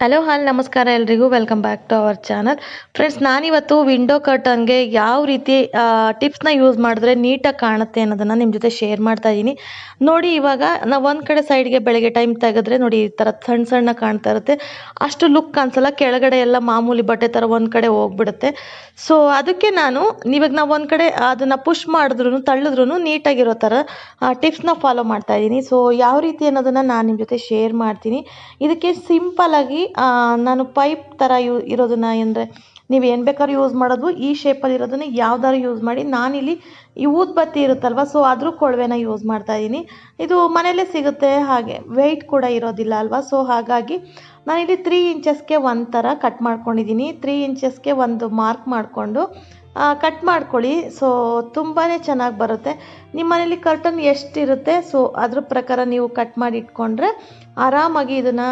Hello all, ನಮಸ್ಕಾರ ಎಲ್ರಿಗೂ. Welcome back to our channel friends ನಾನಿವತ್ತು ವಿಂಡೋ ಕರ್ಟನ್ಗೆ ಯಾವ ರೀತಿ ಟಿಪ್ಸ್ನ ಯೂಸ್ ಮಾಡಿದ್ರೆ ನೀಟಾಗಿ ಕಾಣುತ್ತೆ ಅನ್ನೋದನ್ನು ನಿಮ್ಮ ಜೊತೆ ಶೇರ್ ಮಾಡ್ತಾ ಇದ್ದೀನಿ ನೋಡಿ, ಇವಾಗ ನಾವು ಒಂದು ಕಡೆ ಸೈಡ್ಗೆ ಬೆಳಗ್ಗೆ ಟೈಮ್ ತೆಗೆದ್ರೆ ನೋಡಿ, ಈ ಥರ ಸಣ್ಣ ಸಣ್ಣ ಕಾಣ್ತಾ ಇರುತ್ತೆ. ಅಷ್ಟು ಲುಕ್ ಕಾಣಿಸಲ್ಲ, ಕೆಳಗಡೆ ಎಲ್ಲ ಮಾಮೂಲಿ ಬಟ್ಟೆ ಥರ ಒಂದು ಕಡೆ ಹೋಗ್ಬಿಡುತ್ತೆ. ಸೊ ಅದಕ್ಕೆ ನಾನು ಇವಾಗ ನಾವು ಒಂದು ಕಡೆ ಅದನ್ನು ಪುಷ್ ಮಾಡಿದ್ರು ತಳ್ಳಿದ್ರು ನೀಟಾಗಿರೋ ಥರ ಟಿಪ್ಸ್ನ ಫಾಲೋ ಮಾಡ್ತಾ ಇದ್ದೀನಿ ಸೊ ಯಾವ ರೀತಿ ಅನ್ನೋದನ್ನು ನಾನು ನಿಮ್ಮ ಜೊತೆ ಶೇರ್ ಮಾಡ್ತೀನಿ. ಇದಕ್ಕೆ ಸಿಂಪಲಾಗಿ ನಾನು ಪೈಪ್ ಥರ ಯೂ, ಇರೋದನ್ನ ಅಂದರೆ ನೀವು ಏನು ಬೇಕಾದ್ರೂ ಯೂಸ್ ಮಾಡೋದು, ಈ ಶೇಪಲ್ಲಿ ಇರೋದನ್ನ ಯಾವ್ದಾದ್ರು ಯೂಸ್ ಮಾಡಿ, ನಾನಿಲ್ಲಿ ಈ ಊದ್ಬತ್ತಿ ಇರುತ್ತಲ್ವ ಸೊ ಅದ್ರ ಕೊಳವೆನ ಯೂಸ್ ಮಾಡ್ತಾ ಇದ್ದೀನಿ ಇದು ಮನೆಯಲ್ಲೇ ಸಿಗುತ್ತೆ, ಹಾಗೆ ವೆಯ್ಟ್ ಕೂಡ ಇರೋದಿಲ್ಲ ಅಲ್ವಾ ಸೊ ಹಾಗಾಗಿ ನಾನಿಲ್ಲಿ ತ್ರೀ ಇಂಚಸ್ಗೆ ಒಂದು ಥರ ಕಟ್ ಮಾಡ್ಕೊಂಡಿದ್ದೀನಿ ತ್ರೀ ಇಂಚಸ್ಗೆ ಒಂದು ಮಾರ್ಕ್ ಮಾಡಿಕೊಂಡು ಕಟ್ ಮಾಡ್ಕೊಳ್ಳಿ. ಸೊ ತುಂಬಾ ಚೆನ್ನಾಗಿ ಬರುತ್ತೆ. ನಿಮ್ಮ ಮನೇಲಿ ಕರ್ಟನ್ ಎಷ್ಟಿರುತ್ತೆ ಸೊ ಅದ್ರ ಪ್ರಕಾರ ನೀವು ಕಟ್ ಮಾಡಿ ಇಟ್ಕೊಂಡ್ರೆ ಆರಾಮಾಗಿ ಇದನ್ನು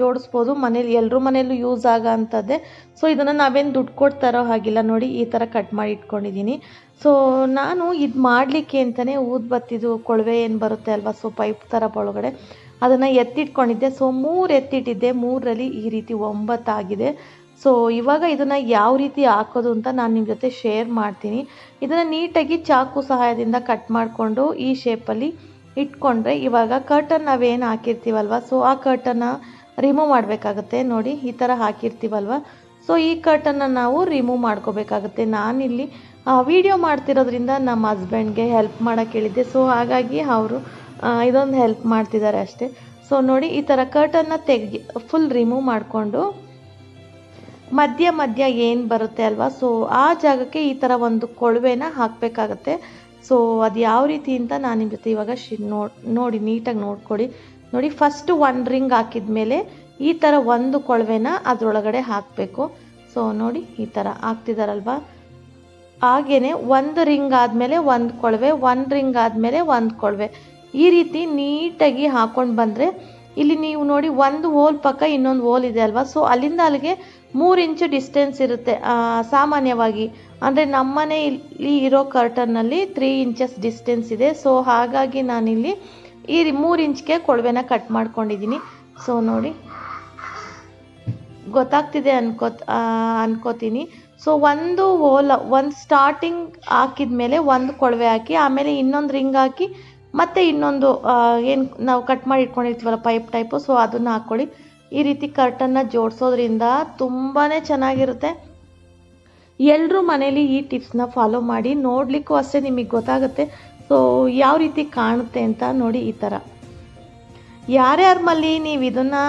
ಜೋಡಿಸ್ಬೋದು. ಮನೇಲಿ ಎಲ್ಲರೂ ಮನೇಲೂ ಯೂಸ್ ಆಗೋ ಅಂಥದ್ದೇ. ಸೊ ಇದನ್ನು ನಾವೇನು ದುಡ್ಡು ಕೊಡ್ತಾರೋ ಹಾಗಿಲ್ಲ ನೋಡಿ, ಈ ಥರ ಕಟ್ ಮಾಡಿ ಇಟ್ಕೊಂಡಿದ್ದೀನಿ. ಸೊ ನಾನು ಇದು ಮಾಡಲಿಕ್ಕೆ ಅಂತಲೇ ಊದ್ಬತ್ತಿದು ಕೊಳವೆ ಏನು ಬರುತ್ತೆ ಅಲ್ವಾ ಸೊ ಪೈಪ್ ಥರ ಒಳಗಡೆ ಅದನ್ನು ಎತ್ತಿಟ್ಕೊಂಡಿದ್ದೆ. ಸೊ ಮೂರು ಎತ್ತಿಟ್ಟಿದ್ದೆ. ಮೂರರಲ್ಲಿ ಈ ರೀತಿ ಒಂಬತ್ತಾಗಿದೆ. ಸೊ ಇವಾಗ ಇದನ್ನು ಯಾವ ರೀತಿ ಹಾಕೋದು ಅಂತ ನಾನು ನಿಮ್ಮ ಜೊತೆ ಶೇರ್ ಮಾಡ್ತೀನಿ. ಇದನ್ನು ನೀಟಾಗಿ ಚಾಕು ಸಹಾಯದಿಂದ ಕಟ್ ಮಾಡಿಕೊಂಡು ಈ ಶೇಪಲ್ಲಿ ಇಟ್ಕೊಂಡ್ರೆ ಇವಾಗ ಕರ್ಟನ್ ನಾವೇನು ಹಾಕಿರ್ತೀವಲ್ವ? ಸೊ ಆ ಕರ್ಟನ್ನ ರಿಮೂವ್ ಮಾಡಬೇಕಾಗುತ್ತೆ. ನೋಡಿ, ಈ ಥರ ಹಾಕಿರ್ತೀವಲ್ವ? ಸೊ ಈ ಕರ್ಟನ್ನ ನಾವು ರಿಮೂವ್ ಮಾಡ್ಕೋಬೇಕಾಗುತ್ತೆ. ನಾನಿಲ್ಲಿ ವಿಡಿಯೋ ಮಾಡ್ತಿರೋದ್ರಿಂದ ನಮ್ಮ ಹಸ್ಬೆಂಡ್ಗೆ ಹೆಲ್ಪ್ ಮಾಡೋಕ್ಕೆ ಹೇಳಿದ್ದೆ. ಸೊ ಹಾಗಾಗಿ ಅವರು ಇದೊಂದು ಹೆಲ್ಪ್ ಮಾಡ್ತಿದ್ದಾರೆ ಅಷ್ಟೇ. ಸೊ ನೋಡಿ, ಈ ಥರ ಕರ್ಟನ್ನ ತೆಗೆ ಫುಲ್ ರಿಮೂವ್ ಮಾಡಿಕೊಂಡು ಮಧ್ಯ ಮಧ್ಯ ಏನು ಬರುತ್ತೆ ಅಲ್ವಾ? ಸೊ ಆ ಜಾಗಕ್ಕೆ ಈ ಥರ ಒಂದು ಕೊಳವೆನ ಹಾಕಬೇಕಾಗತ್ತೆ. ಸೊ ಅದು ಯಾವ ರೀತಿ ಅಂತ ನಾನು ನಿಮ್ಮ ಜೊತೆ ಇವಾಗ ಶಿ ನೋಡಿ ನೀಟಾಗಿ ನೋಡ್ಕೊಡಿ. ನೋಡಿ ಫಸ್ಟ್ ಒನ್ ರಿಂಗ್ ಹಾಕಿದ ಮೇಲೆ ಈ ಥರ ಒಂದು ಕೊಳವೆನ ಅದರೊಳಗಡೆ ಹಾಕಬೇಕು. ಸೊ ನೋಡಿ, ಈ ಥರ ಹಾಕ್ತಿದಾರಲ್ವಾ? ಹಾಗೇನೆ ಒಂದು ರಿಂಗ್ ಆದಮೇಲೆ ಒಂದು ಕೊಳವೆ ಒಂದು ರಿಂಗ್ ಆದಮೇಲೆ ಒಂದು ಕೊಳವೆ. ಈ ರೀತಿ ನೀಟಾಗಿ ಹಾಕೊಂಡು ಬಂದರೆ ಇಲ್ಲಿ ನೀವು ನೋಡಿ ಒಂದು ಹೋಲ್ ಪಕ್ಕ ಇನ್ನೊಂದು ಹೋಲ್ ಇದೆ ಅಲ್ವಾ? ಸೊ ಅಲ್ಲಿಂದ ಅಲ್ಲಿಗೆ ಮೂರು ಇಂಚು ಡಿಸ್ಟೆನ್ಸ್ ಇರುತ್ತೆ ಸಾಮಾನ್ಯವಾಗಿ. ಅಂದರೆ ನಮ್ಮನೆ ಇಲ್ಲಿ ಇರೋ ಕರ್ಟನ್ನಲ್ಲಿ ತ್ರೀ ಇಂಚಸ್ ಡಿಸ್ಟೆನ್ಸ್ ಇದೆ. ಸೊ ಹಾಗಾಗಿ ನಾನಿಲ್ಲಿ ಈ ಮೂರು ಇಂಚ್ಗೆ ಕೊಳವೆನ ಕಟ್ ಮಾಡ್ಕೊಂಡಿದ್ದೀನಿ. ಸೊ ನೋಡಿ. ಗೊತ್ತಾಗ್ತಿದೆ ಅನ್ಕೋ ಅನ್ಕೋತೀನಿ. ಸೊ ಒಂದು ಓಲ ಒಂದು ಸ್ಟಾರ್ಟಿಂಗ್ ಹಾಕಿದ ಮೇಲೆ ಒಂದು ಕೊಳವೆ ಹಾಕಿ, ಆಮೇಲೆ ಇನ್ನೊಂದು ರಿಂಗ್ ಹಾಕಿ ಮತ್ತೆ ಇನ್ನೊಂದು ಏನು ನಾವು ಕಟ್ ಮಾಡಿ ಇಟ್ಕೊಂಡಿರ್ತೀವಲ್ಲ ಪೈಪ್ ಟೈಪು ಸೊ ಅದನ್ನು ಹಾಕ್ಕೊಳ್ಳಿ. ಈ ರೀತಿ ಕರ್ಟನ್ನ ಜೋಡಿಸೋದ್ರಿಂದ ತುಂಬಾ ಚೆನ್ನಾಗಿರುತ್ತೆ. ಎಲ್ಲರೂ ಮನೇಲಿ ಈ ಟಿಪ್ಸ್ನ ಫಾಲೋ ಮಾಡಿ, ನೋಡಲಿಕ್ಕೂ ಅಷ್ಟೇ ನಿಮಗೆ ಗೊತ್ತಾಗುತ್ತೆ. ಸೊ ಯಾವ ರೀತಿ ಕಾಣುತ್ತೆ ಅಂತ ನೋಡಿ ಈ ಥರ ಯಾರ್ಯಾರ ಮಲ್ಲಿ ನೀವು ಇದನ್ನು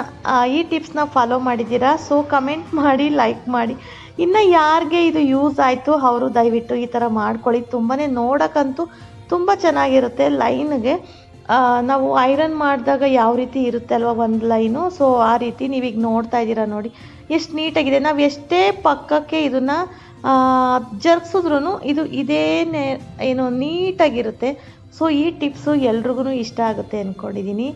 ಈ ಟಿಪ್ಸ್ನ ಫಾಲೋ ಮಾಡಿದ್ದೀರಾ ಸೊ ಕಮೆಂಟ್ ಮಾಡಿ ಲೈಕ್ ಮಾಡಿ. ಇನ್ನು ಯಾರಿಗೆ ಇದು ಯೂಸ್ ಆಯಿತು, ಅವರು ದಯವಿಟ್ಟು ಈ ಥರ ಮಾಡ್ಕೊಳ್ಳಿ. ತುಂಬಾ ನೋಡೋಕ್ಕಂತೂ ತುಂಬ ಚೆನ್ನಾಗಿರುತ್ತೆ ಲೈನ್ಗೆ. ನಾವು ಐರನ್ ಮಾಡಿದಾಗ ಯಾವ ರೀತಿ ಇರುತ್ತೆ ಅಲ್ವಾ ಒಂದು ಲೈನು? ಸೊ, ಆ ರೀತಿ ನೀವೀಗ ನೋಡ್ತಾ ಇದ್ದೀರಾ ನೋಡಿ. ಎಷ್ಟು ನೀಟಾಗಿದೆ. ನಾವು ಎಷ್ಟೇ ಪಕ್ಕಕ್ಕೆ ಇದನ್ನು ಜರ್ಸಿದ್ರು ಇದು ಇದೇ ಏನು ನೀಟಾಗಿರುತ್ತೆ. ಸೊ, ಈ ಟಿಪ್ಸು ಎಲ್ರಿಗೂ ಇಷ್ಟ ಆಗುತ್ತೆ ಅಂದ್ಕೊಂಡಿದ್ದೀನಿ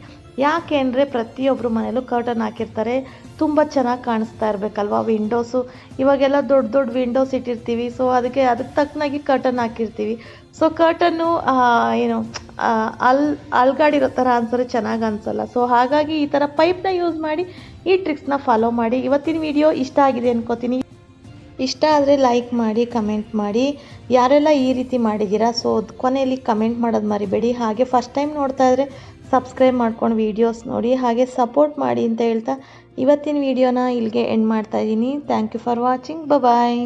ಯಾಕೆ ಅಂದರೆ ಪ್ರತಿಯೊಬ್ಬರು ಮನೇಲೂ ಕರ್ಟನ್ ಹಾಕಿರ್ತಾರೆ. ತುಂಬ ಚೆನ್ನಾಗಿ ಕಾಣಿಸ್ತಾ ಇರಬೇಕಲ್ವ ವಿಂಡೋಸು ಇವಾಗೆಲ್ಲ ದೊಡ್ಡ ದೊಡ್ಡ ವಿಂಡೋಸ್ ಇಟ್ಟಿರ್ತೀವಿ. ಸೊ ಅದಕ್ಕೆ ಅದಕ್ಕೆ ತಕ್ಕನಾಗಿ ಕರ್ಟನ್ ಹಾಕಿರ್ತೀವಿ. ಸೊ ಕರ್ಟನ್ನು ಏನು ಅಲ್, ಅಲ್ಗಾಡಿರೋ ಥರ ಅನ್ಸರೆ ಚೆನ್ನಾಗಿ ಅನಿಸಲ್ಲ. ಸೊ ಹಾಗಾಗಿ ಈ ಥರ ಪೈಪ್ನ ಯೂಸ್ ಮಾಡಿ, ಈ ಟ್ರಿಕ್ಸ್ನ ಫಾಲೋ ಮಾಡಿ. ಇವತ್ತಿನ ವಿಡಿಯೋ ಇಷ್ಟ ಆಗಿದೆ ಅನ್ಕೋತೀನಿ. ಇಷ್ಟ ಆದರೆ ಲೈಕ್ ಮಾಡಿ ಕಮೆಂಟ್ ಮಾಡಿ. ಯಾರೆಲ್ಲ ಈ ರೀತಿ ಮಾಡಿದ್ದೀರಾ ಸೊ ಕೊನೆಯಲ್ಲಿ ಕಮೆಂಟ್ ಮಾಡೋದು ಮರಿಬೇಡಿ. ಹಾಗೆ ಫಸ್ಟ್ ಟೈಮ್ ನೋಡ್ತಾ ಇದ್ರೆ ಸಬ್ಸ್ಕ್ರೈಬ್ ಮಾಡ್ಕೊಂಡು ವೀಡಿಯೋಸ್ ನೋಡಿ, ಹಾಗೆ ಸಪೋರ್ಟ್ ಮಾಡಿ ಅಂತ ಹೇಳ್ತಾ ಇವತ್ತಿನ ವಿಡಿಯೋನ ಇಲ್ಲಿಗೆ ಎಂಡ್ ಮಾಡ್ತಾ ಇದ್ದೀನಿ. Thank you for watching bye